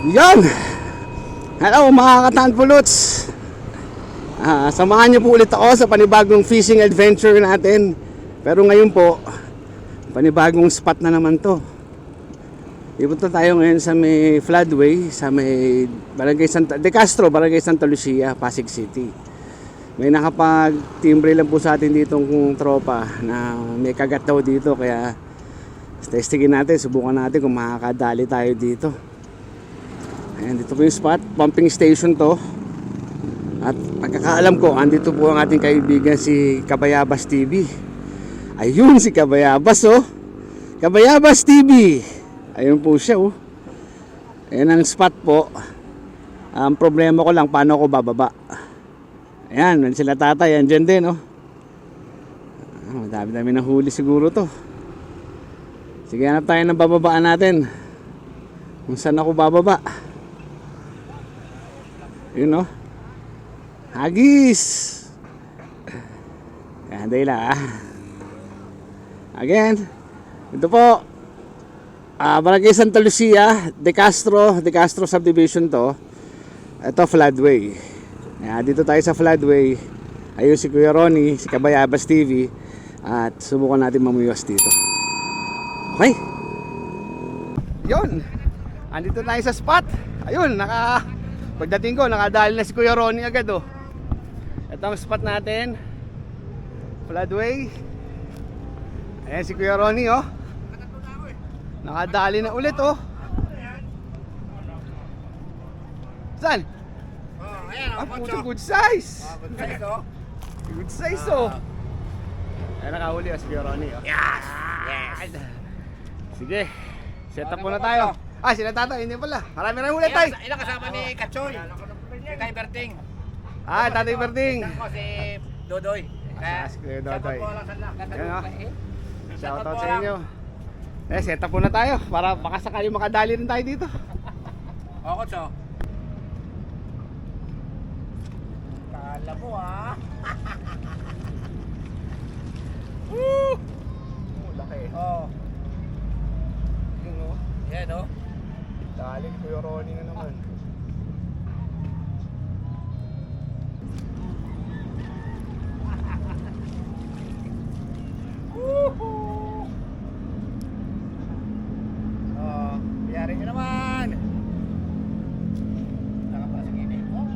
Yan! Hello mga katanpuluts! Ah, samahan niyo po ulit ako sa panibagong fishing adventure natin. Pero ngayon po, panibagong spot na naman to. Ipunta tayo ngayon sa may floodway, sa may Barangay Santa, De Castro, Barangay Santa Lucia, Pasig City. May nakapag-timbre lang po sa atin ditong tropa na may kagat daw dito kaya testingin natin, subukan natin kung makakadali tayo dito. Ayan, dito po yung spot, pumping station to. At pagkakaalam ko, andito po ang ating kaibigan si Kabayabas TV. Ayun si Kabayabas oh. Kabayabas TV. Ayun po siya oh. Ayan ang spot po. Ang problema ko lang paano ako bababa. Ayan, yan sila tatay, andyan din oh. Ah, Madami-dami na huli siguro to. Sige, hanap tayo ng bababaan natin. Kung saan ako bababa. Yun oh. Hagis! Yan, dahil lang ah. Again, ito po. Ah, Barangay Santa Lucia, De Castro, De Castro subdivision to. Ito floodway. Yan, dito tayo sa floodway. Ayun si Kuya Ronnie, si Kabayabas TV. At subukan natin mamuyos dito. Okay. Yun. Andito tayo sa spot. Ayun, naka Pagdating ko, nakadali na si Kuya Ronnie agad oh. Ito ang spot natin. Floodway. Ayan si Kuya Ronnie oh. Nakadali na ulit oh. Saan? Oh, ayan, Ah, oh, puto, Poncho. good size. Oh, good size, oh. Good size oh. Ayan nakahuli oh si Kuya Ronnie oh. Yes! Yes! Sige. Set up Ano muna tayo. Ah, sila tatay, hindi pala. Marami na huli tayo. ilan kasama ni Kachoy? Si Tay Berting. Ah, tatay Berting. Ako si Dodoy. Ah, si Kuya Dodoy. Oh. Shoutout Shoutout po sa lang. inyo. Eh, set up muna tayo para baka sakali makadali rin tayo dito. Oh, Kotso. Kala mo ah. Woo! Oh, laki. Oh, Yun oh. yan oh. Dali ni Kuya Ronnie na naman. Oh, biyari nyo naman. Nakapasok yun eh. Oh.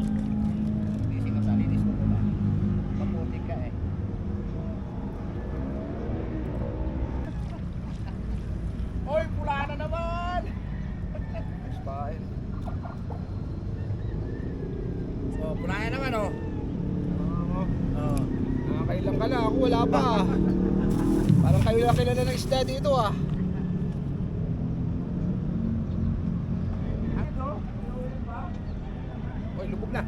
Gising ko sa linis ko muna. Maputik ka eh. Oy, pula na naman! Nice bye. Oh, pula na naman oh. Oh, Oh. nakakailang ka na. Ako wala pa. Parang kayo lang kilala ng isda dito ah. Oy, lubog na.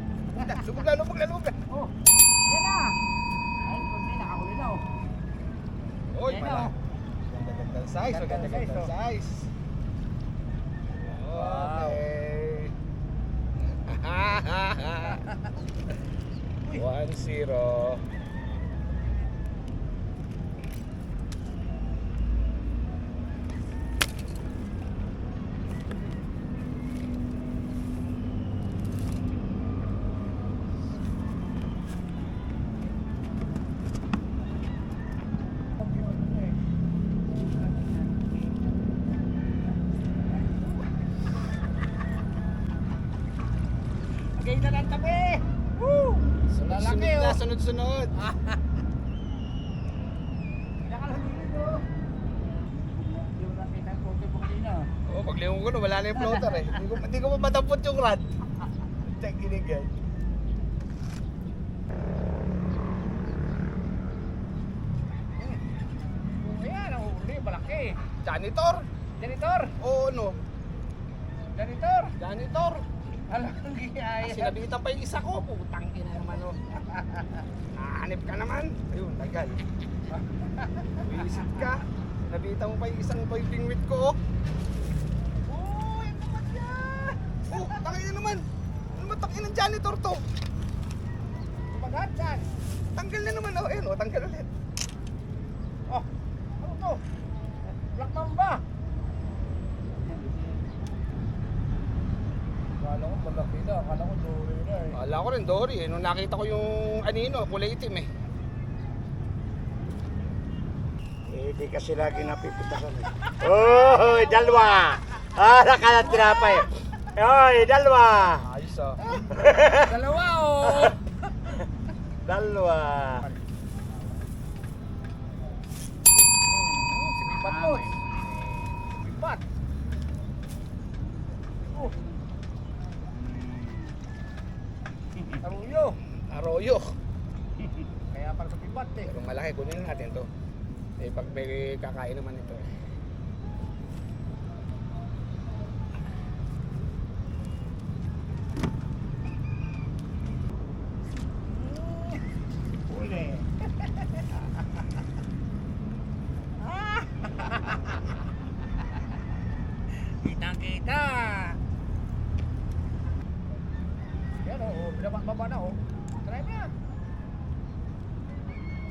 Lubog na, lubog na, lubog na. Oh, yan na! Ay, kunti nakahuli na oh. Oy, Yan pala. na, oh. Maganda-gandang size, Gandang maganda-gandang size, size. Wow. Okay. One zero. Gay na ng tabi! Woo! Sunod-sunod Lalaki, na, oh. sunod-sunod. Nakalagilid oh. Yung nakita ko ito po kanina. Oh, paglingon ko na, wala na yung floater eh. Hindi ko, hindi ko pa matampot yung rod. Check ginigay. Oh, ayan, ang huli, malaki. Janitor? Janitor! Oo, no. Janitor! Janitor. Alam kang giyaya. Sinabitan pa yung isa ko. Putang ina naman, oh. Nahanip ka naman. Ayun, tagal. Wisit ka. Nabitan mo pa yung isang boy pingwit ko, oh. Oh, yan naman yan! Oh, tangin na naman. Ano ba tangin ng janitor to? Tumagat yan! Tanggal na naman, oh. Ayun, oh, tanggal ulit. Oh, ano to? Black Mamba! Akala malaki na, akala ko dory na eh. Wala ko rin, Dory. Eh. Nung nakita ko yung anino, kulay itim eh. Eh, di kasi lagi napipitasan eh. Oh, dalawa! Ah, nakalat tinapay. Oy, dalawa! Ayos ah. dalawa oh! dalawa. Sipat mo. Sipat. Oh. Arroyo. Kaya para sa pipat eh. Pero malaki, kunin natin to. Eh, pag may kakain naman ito eh. Uli. kita kita. Yan o, oh, binababa na o. Try mo yan.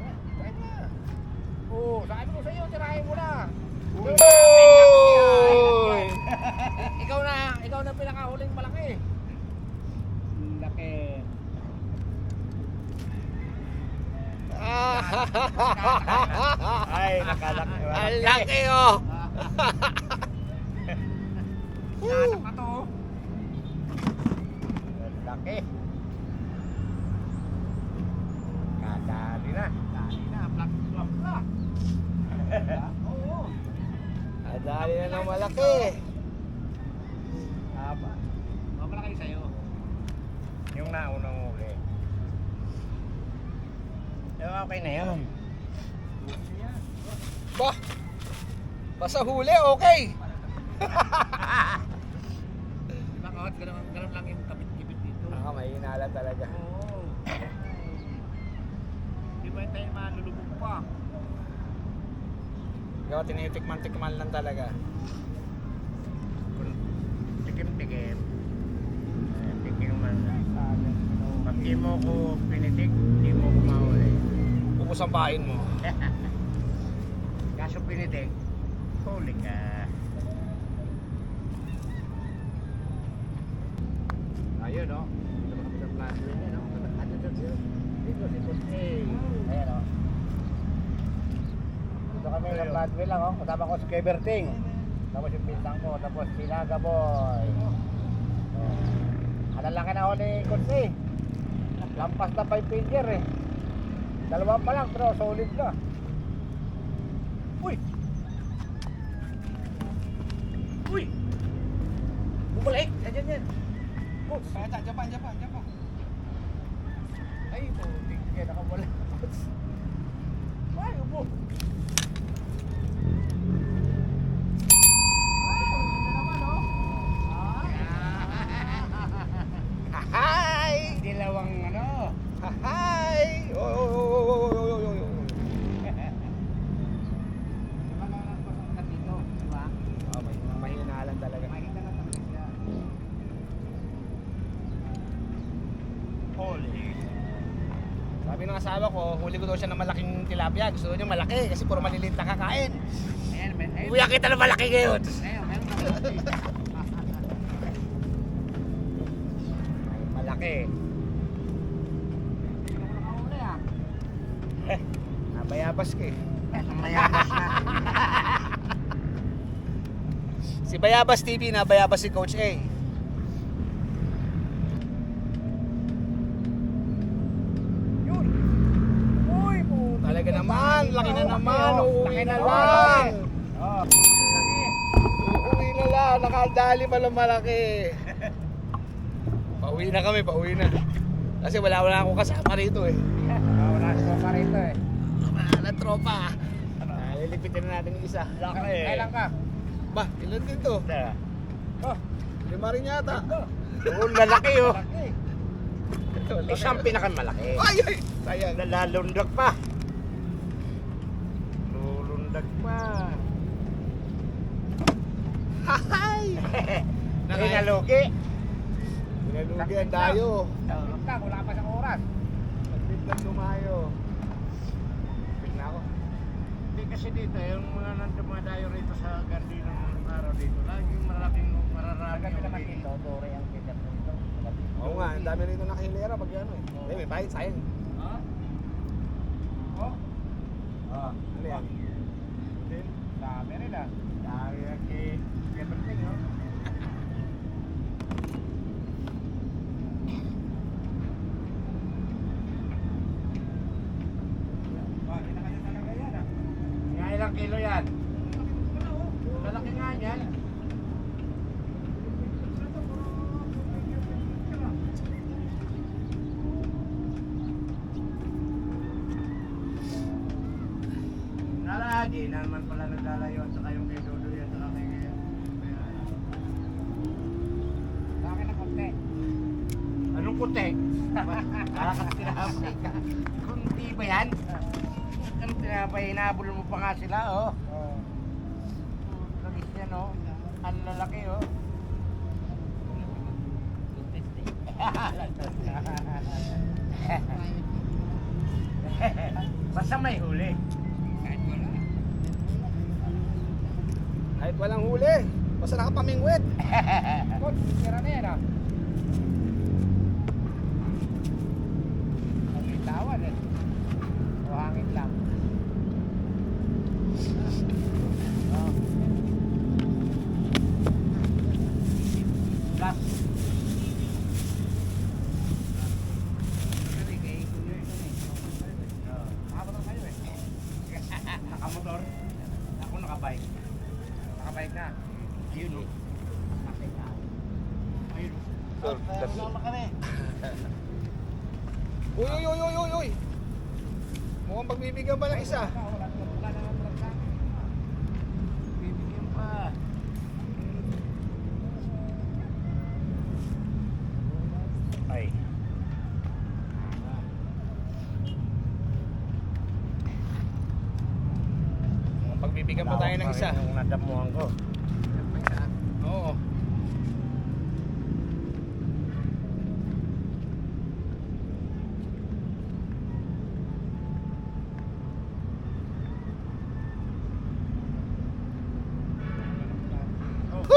Try, try mo yan. Oh, sabi ko sa iyo, tirahin mo na. Oy! ikaw na, ikaw na pinakahuling malaki. Laki. Ay, nakalaki. Ang laki oh! Nanak na to. Laki. Kadali na. Kadali na. Plak, plak, plak. Oo. Adali na ng malaki. Haba. Mamalaki sa'yo. Yung naunang uli. Eh, okay na yun. Ba? Basta huli, okay. Diba kahit ganun, ganun lang yung kapit-kipit dito. Ah, may hinalan talaga. Oo. Di ba tayo malulubog pa? Ikaw, tinitikman-tikman lang talaga. Tikim-tikim. Eh, Tikim man. Pag di mo ko pinitik, di mo ko mahuli. Ubus ang pain mo. Kaso pinitik, huli ka. Ayun no. Dito kami sa plan niya no. Ano dito dito? Dito Puti. Ayan no. Kami sa Flatwheel lang oh. Kasama ko si Keberting. Tapos yung pintang ko. Tapos si Naga Boy. Oh. Ang lalaki na ako ni Kunti. Lampas na 5 finger eh. Dalawa pa lang pero solid na. Uy! Uy! Bumalik! Ayan yan. Oh, Kaya dyan, Japan, Japan, Japan. ay, putik ka nakawala. Ay, asawa ko, daw siya ng malaking tilapia. Gusto niya malaki kasi puro maliliit na kakain. Ayan, men. Kuya kita na malaki ngayon. Ayun, meron na malaki. Malaki. Hindi. Nabayabas ka eh. Mayabas na. Si Bayabas TV, nabayabas si Coach A. Yun. Uy, putik Talaga ka, naman, dami laki na oh. Naman, Oh, uuwi na lang. Uuwi na lang, nakadali pala malaki. Pauwi na kami, pauwi na. Kasi wala wala akong kasama rito eh. Ah, wala ko pa rito eh. Wala na tropa. Lilipitin na natin yung isa. Laki. Kailan ka? Ba, ilan dito? Oh, Lima rin yata. Oo, lalaki oh. Laki. Laki. Isang pinakamalaki. Ay, ay, sayang. Lalundag pa. Lulundag pa. Hay! Pinalugi. Pinalugian tayo. Tulog ka, wala pa sa oras. Nagpitlan tumayo. Pit na ako. Hindi kasi dito, yung mga nandumadayo rito sa gandhi ng araw dito, laging malaking mararami yung dito. Dore ang kita dami rito nakahilera pag ano eh. Hindi, may bayad, sayang. Ha? Oh? Ah. Ano yan? Dami rin ah. Dami yan kay oh. Kasi talaga yan ah? Ilang kilo yan? Malaki nga yan. Nalagi naman pala naglalayo at saka yung kay Dodo yan saka kay Sa akin na konti. Anong konti? Kakakas tinapay ka. Kunti ba yan? Anong tinapay? Hinabol mo pa nga sila, oh. Oh. Lagis yan, oh. Ang lalaki, oh. Basta may huli. Kahit wala. Kahit walang huli. Basta nakapamingwit. Kod, tira na yan ah. Ang bitawan eh. O hangin lang. Oh. Last. Oh, nakapatang kayo eh. Nakamotor. Ako nakabike. Nakabike na. Yun o. Ayun o. Sir, Ayun o. kami. Uy, uy, uy, uy, uy, uy. Mukhang pagbibigyan pa ng isa. Wala na wala na wala na. Bibigyan pa. Ay. Pagbibigyan pa tayo ng isa. Yung nadamuhan ko. Oo.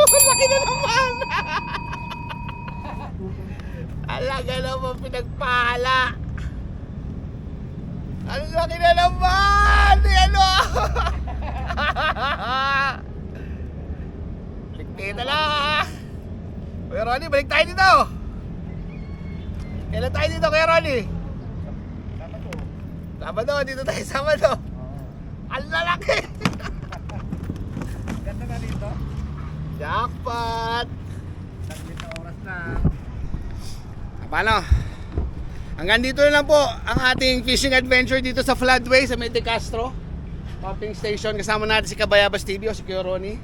Laki na naman! Alaga naman pinagpala! Ang laki na naman! Yan o! Ligtita lang! Kuya Ronnie, balik tayo dito! Kailan tayo dito, Kuya Ronnie? Tama to. Sabado, dito tayo Sabado. Ang lalaki! Ganda na dito. Jackpot! Saglit na oras na. Paano? Hanggang dito na lang po ang ating fishing adventure dito sa Floodway sa Mente Castro pumping station. Kasama natin si Kabayabas TV o si Kuya Ronnie.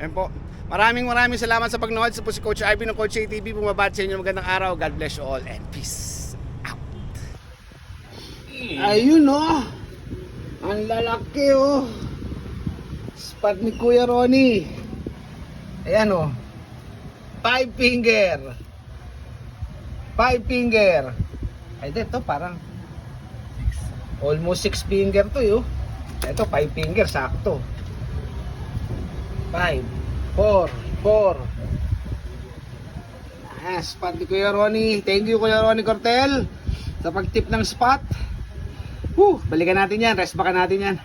Ayan po. Maraming maraming salamat sa pagnood. Sa po si Coach Ivy ng Coach ATV. Bumabati sa inyo magandang araw. God bless you all and peace out. Ayun oh. Ang lalaki oh. Spot ni Kuya Ronnie. Ayan oh. Five finger. Five finger. Ay, ito parang almost six finger to yo. Ito five finger, sakto. Five, four, four. Ah, spot ni Kuya Ronnie. Thank you Kuya Ronnie Cortel sa pagtip ng spot. Woo, balikan natin yan. Rest baka natin yan.